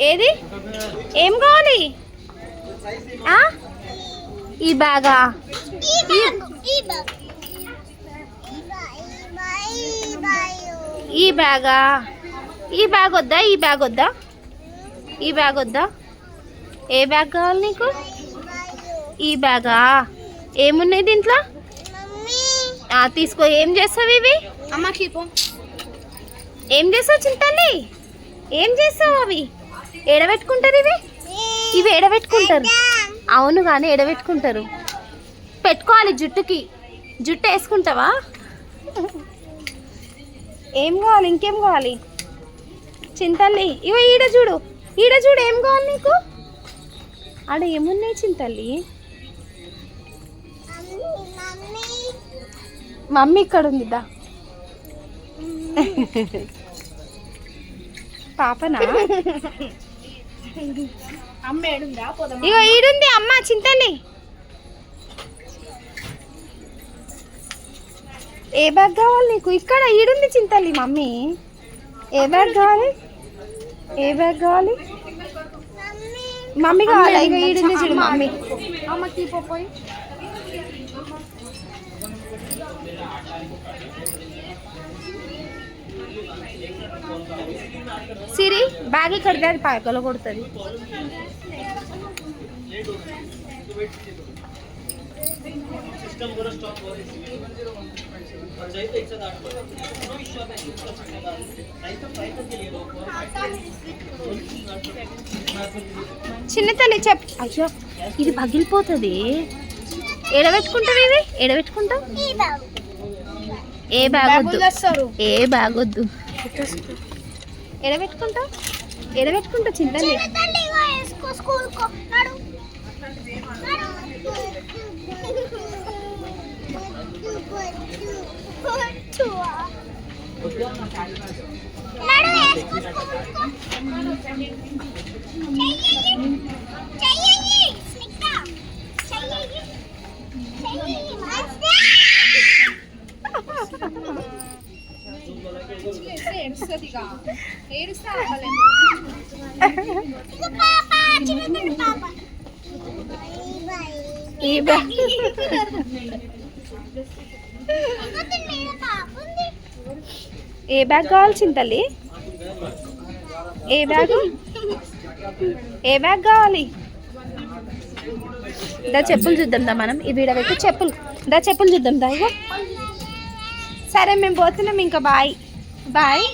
ఏది? ఏం కావాలి? ఆ? ఈ బ్యాగా? ఈ బ్యాగా ఈ బ్యాగ్. వద్దా? ఈ బ్యాగ్ వద్దా? ఈ బ్యాగ్ వద్దా? ఏ బ్యాగ్ కావాలి నీకు? ఈ బ్యాగా? ఏమున్నాయి దీంట్లో? ఆ, తీసుకో. ఏం చేస్తావు ఇవి? అమ్మ ఏం చేస్తావు చింతల్లి? ఏం చేస్తావు అవి? ఎడబెట్టుకుంటారు ఇవి? ఇవి ఎడబెట్టుకుంటారు అవును కానీ ఎడబెట్టుకుంటారు పెట్టుకోవాలి జుట్టుకి. జుట్టు వేసుకుంటావా? ఏం కావాలి? ఇంకేం కావాలి? చింతల్లి. ఇవ ఈడ చూడు. ఈడ చూడు ఏం కావాలి నీకు? ఆడ ఏమున్నాయి చింతల్లి? మమ్మీ ఇక్కడ ఉంది దా. పాపనా? ఇగో ఈడుంది అమ్మ చింతల్లి. ఏ బ్యాగ్ కావాలి నీకు? ఇక్కడ ఈడుంది చింతల్లి మమ్మీ. ఏ బ్యాగ్ కావాలి ఏ బ్యాగ్ కావాలి? మమ్మీ కావాలి ఈడుంది చూడు మమ్మీ. పోయి. సిరి బ్యాగ్ ఇక్కడ అది పగల కొడుతుంది. చిన్న తల్లి చెప్ అయ్యో ఇది పగిలిపోతుంది. ఎడబెట్టుకుంటావు ఇవి ఎడబెట్టుకుంటావు ఏ తెస్తారు. ఏ బ్యాగ్ వద్దు ఎడబెట్టుకుంటావు ఎడబెట్టుకుంటా చింతల్లి ఏడుస్తా ఏ బ్యాగ్ కావాలి చింతల్లి ఏ బ్యాగ్? ఏ బ్యాగ్ కావాలి? దా చెప్పులు చూద్దాం దా మనం. ఈ వీడ పెట్టి చెప్పులు. దా చెప్పులు చూద్దాం దా ఇగో. సరే మేము పోతున్నాం ఇంకా. బాయ్. బాయ్